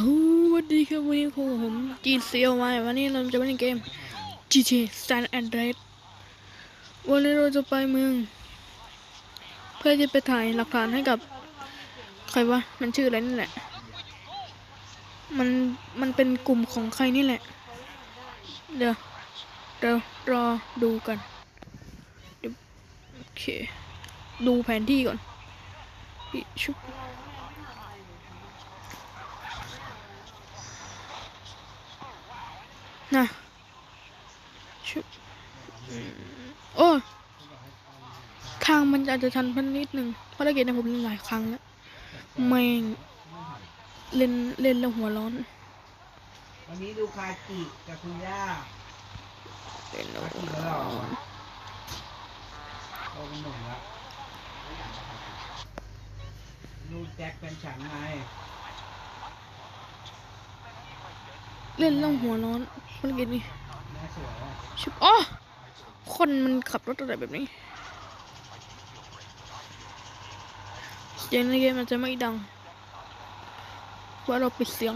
สวัสดีครับวันนี้ผมจีเซียวมาวันนี้เราจะมาเล่นเกม GTA San Andreas วันนี้เราจะไปเมือง เพื่อจะไปถ่ายหลักฐานให้กับ ใครวะ มันชื่ออะไรนี่แหละ มัน มันเป็นกลุ่มของใครนี่แหละ เดี๋ยวเดี๋ยวรอดูกันโอเค ดูแผนที่ก่อนพี่ชุบ นะชุบอืมโอ้ทางมันอาจจะชันพันนิดนึงเพราะตะเกียบเนี่ยผมเล่นหลายครั้งแล้วแม่งเล่นเล่นแล้วหัวร้อนวันนี้ดูคากิกับคุณย่าเล่นแล้วคากิแล้วเหรอโตเป็นหนุ่มแล้วดูแจ็คเป็นฉันไงเล่นแล้วหัวร้อน เพราะตะเกียบนี่ชุบอ๋อคนมันขับรถอะไรแบบนี้เสียงในเกมมันจะไม่ดังเพราเราปิดเสียง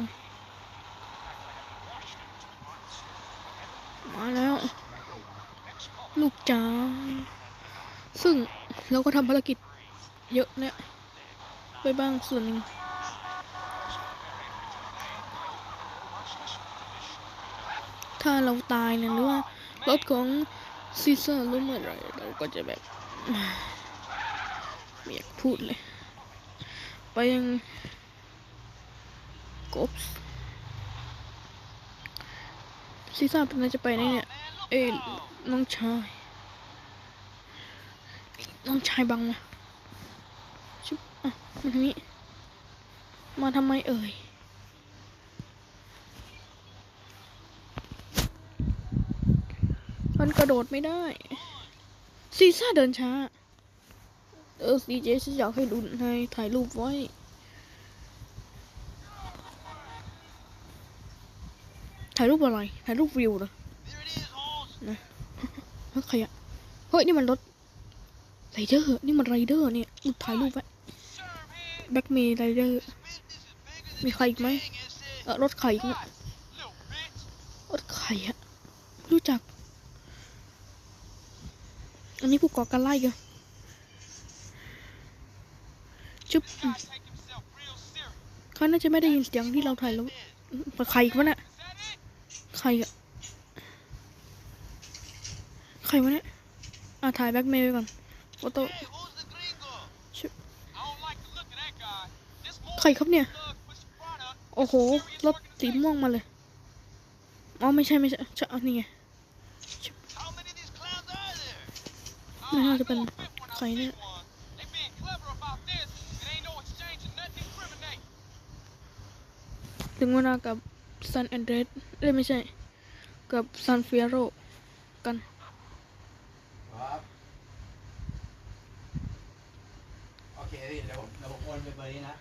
มาแล้ว ลูกจ๋าซึ่งเราก็ทำภารกิจเยอะเนี่ย ไปบ้างส่วนหนึ่ง ถ้าเราตายเนี่ยหรือว่ารถของซีเซ่าล้มเมื่อไรเราก็จะแบบไม่อยากพูดเลย ไปยังกบซีซ่าเป็นอะไรจะไปไหนเนี่ย เอ้ยน้องชาย น้องชายบังมาชุบอะมาทางนี้ มาทำไมเอ่ย มันกระโดดไม่ได้ ซีซ่าเดินช้า เออซีเจฉันอยากให้ดูให้ถ่ายรูปไว้ ถ่ายรูปอะไร ถ่ายรูปวิวเหรอนะฮ้ยใครอะเฮ้ย นี่มันรถไรเดอร์ นี่มันไรเดอร์เนี่ยอุ๊ยถ่ายรูปไว้แบ็กเมย์ไรเดอร์ มีใครอีกไหมเออรถใครอีกรถใครอะรู้จัก อันนี้ผู้ก่อการไล่กันจุ๊บเขาน่าจะไม่ได้ยินเสียงที่เราถ่ายแล้วเป็นใครกันวะเนี่ยใครอะใครวะเนี่ยอะถ่ายแบ็กเมย์ไว้ก่อนโฟโต้ชุบใครครับเนี่ย โอ้โห รถสีม่วงมาเลย อ๋อ ไม่ใช่ ไม่ใช่ใช่อันนี้ไงชุบ ไม่น่าจะเป็นใครเนี่ยถึงเวลากับซันแอนเดรสเอ้ยไม่ใช่ กับซันเฟียโรกันครับโอเคพี่เดี๋ยวผมเดี๋ยวผมโอนไปเบอร์นี้นะ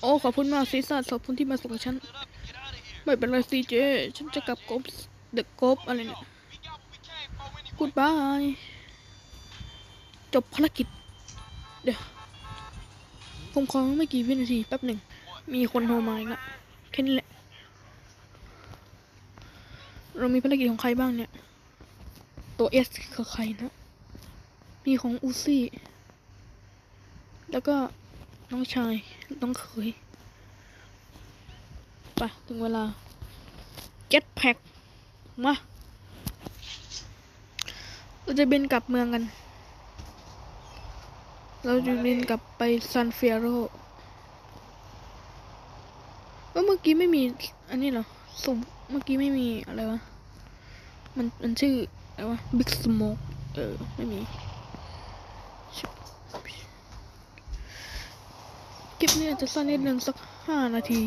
โอ้ ขอบคุณมากซีซ่าขอบคุณที่มาส่งฉัน ไม่เป็นไรซีเจ ฉันจะกลับกบเด็กกบอะไรเนี่ยกูดบาย จบภารกิจ เดี๋ยว ผมขอไม่กี่วินาทีแป๊บหนึ่ง มีคนโทรมาอีกละแค่นี้แหละ เรามีภารกิจของใครบ้างเนี่ย ตัวเอสคือใครนะ มีของอูซี่ แล้วก็น้องชาย น้องเขย ไปถึงเวลา get pack มาเราจะบินกลับเมืองกัน เราจะบินกลับไปซันเฟียโรว่าเมื่อกี้ไม่มี อันนี้เหรอสุ่มเมื่อกี้ไม่มีอะไรวะ มันมันชื่ออะไรวะ Big Smoke เออ ไม่มี คลิปนี้อาจจะสั้นนิดนึงสักห้านาที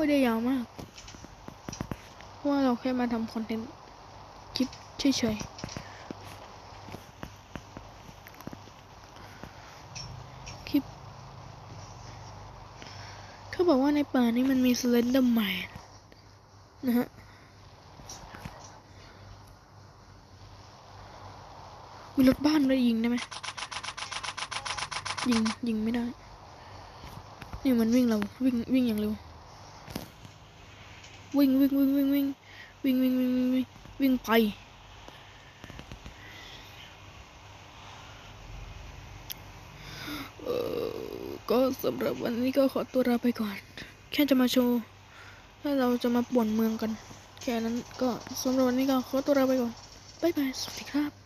ไม่ได้ยาวมาก เพราะว่าเราแค่มาทำคอนเทนต์คลิปเฉยๆ คลิป เขาบอกว่าในป่านี้มันมีสเลนเดอร์แมนนะฮะมีรถบ้านด้วยยิงได้ไหมยิง ยิงไม่ได้ นี่มันวิ่งเรา วิ่ง วิ่งอย่างเร็ว วิ่งวิ่งวิ่งวิ่งวิ่งวิ่งวิ่งวิ่งวิ่งวิ่งไป เออก็สำหรับวันนี้ก็ขอตัวลาไปก่อน แค่จะมาโชว์ถ้าเราจะมาป่วนเมืองกัน แค่นั้นก็สำหรับวันนี้ก็ขอตัวลาไปก่อนบ๊ายบาย สวัสดีครับ